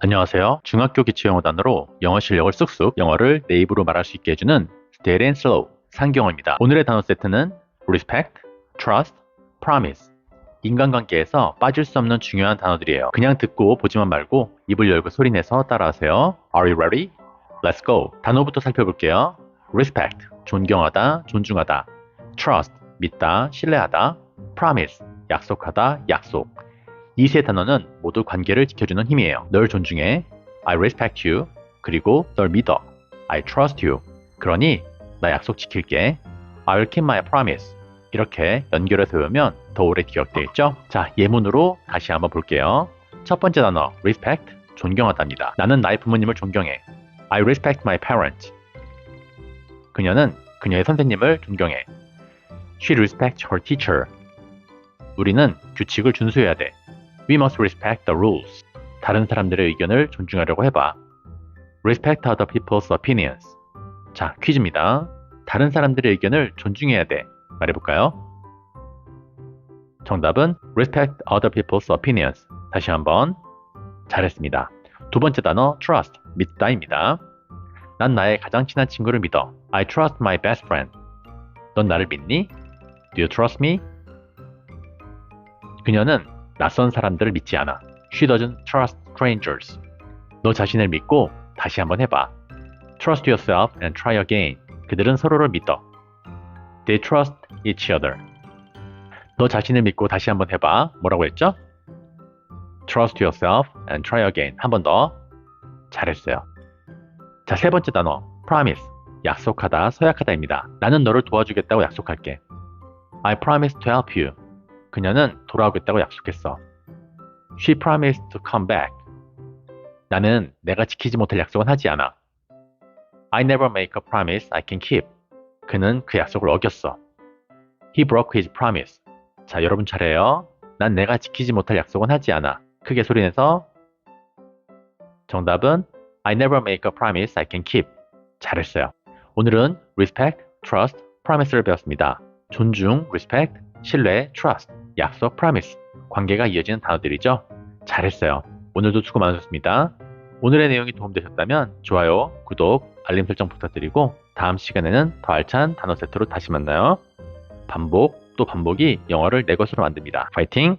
안녕하세요. 중학교 기초영어 단어로 영어 실력을 쑥쑥 영어를 내 입으로 말할 수 있게 해주는 Steady and Slow 상경어입니다. 오늘의 단어 세트는 Respect, Trust, Promise 인간관계에서 빠질 수 없는 중요한 단어들이에요. 그냥 듣고 보지만 말고 입을 열고 소리내서 따라하세요. Are you ready? Let's go. 단어부터 살펴볼게요. Respect, 존경하다, 존중하다. Trust, 믿다, 신뢰하다. Promise, 약속하다, 약속. 이 세 단어는 모두 관계를 지켜주는 힘이에요. 널 존중해. I respect you. 그리고 널 믿어. I trust you. 그러니 나 약속 지킬게. I will keep my promise. 이렇게 연결해서 외우면 더 오래 기억되겠죠? 자, 예문으로 다시 한번 볼게요. 첫 번째 단어, respect, 존경하답니다. 나는 나의 부모님을 존경해. I respect my parents. 그녀는 그녀의 선생님을 존경해. She respects her teacher. 우리는 규칙을 준수해야 돼. We must respect the rules. 다른 사람들의 의견을 존중하려고 해봐. Respect other people's opinions. 자, 퀴즈입니다. 다른 사람들의 의견을 존중해야 돼. 말해볼까요? 정답은 respect other people's opinions. 다시 한번. 잘했습니다. 두 번째 단어 trust, 믿다입니다. 난 나의 가장 친한 친구를 믿어. I trust my best friend. 넌 나를 믿니? Do you trust me? 그녀는 낯선 사람들을 믿지 않아. She doesn't trust strangers. 너 자신을 믿고 다시 한번 해봐. Trust yourself and try again. 그들은 서로를 믿어. They trust each other. 너 자신을 믿고 다시 한번 해봐. 뭐라고 했죠? Trust yourself and try again. 한 번 더. 잘했어요. 자, 세 번째 단어. promise. 약속하다, 서약하다입니다. 나는 너를 도와주겠다고 약속할게. I promise to help you. 그녀는 돌아오겠다고 약속했어. She promised to come back. 나는 내가 지키지 못할 약속은 하지 않아. I never make a promise I can keep. 그는 그 약속을 어겼어. He broke his promise. 자, 여러분 차례예요. 난 내가 지키지 못할 약속은 하지 않아. 크게 소리내서 정답은 I never make a promise I can keep. 잘했어요. 오늘은 respect, trust, promise를 배웠습니다. 존중, respect, 신뢰, trust, 약속, promise. 관계가 이어지는 단어들이죠. 잘했어요. 오늘도 수고 많으셨습니다. 오늘의 내용이 도움되셨다면 좋아요, 구독, 알림 설정 부탁드리고 다음 시간에는 더 알찬 단어 세트로 다시 만나요. 반복 또 반복이 영어를 내 것으로 만듭니다. 파이팅!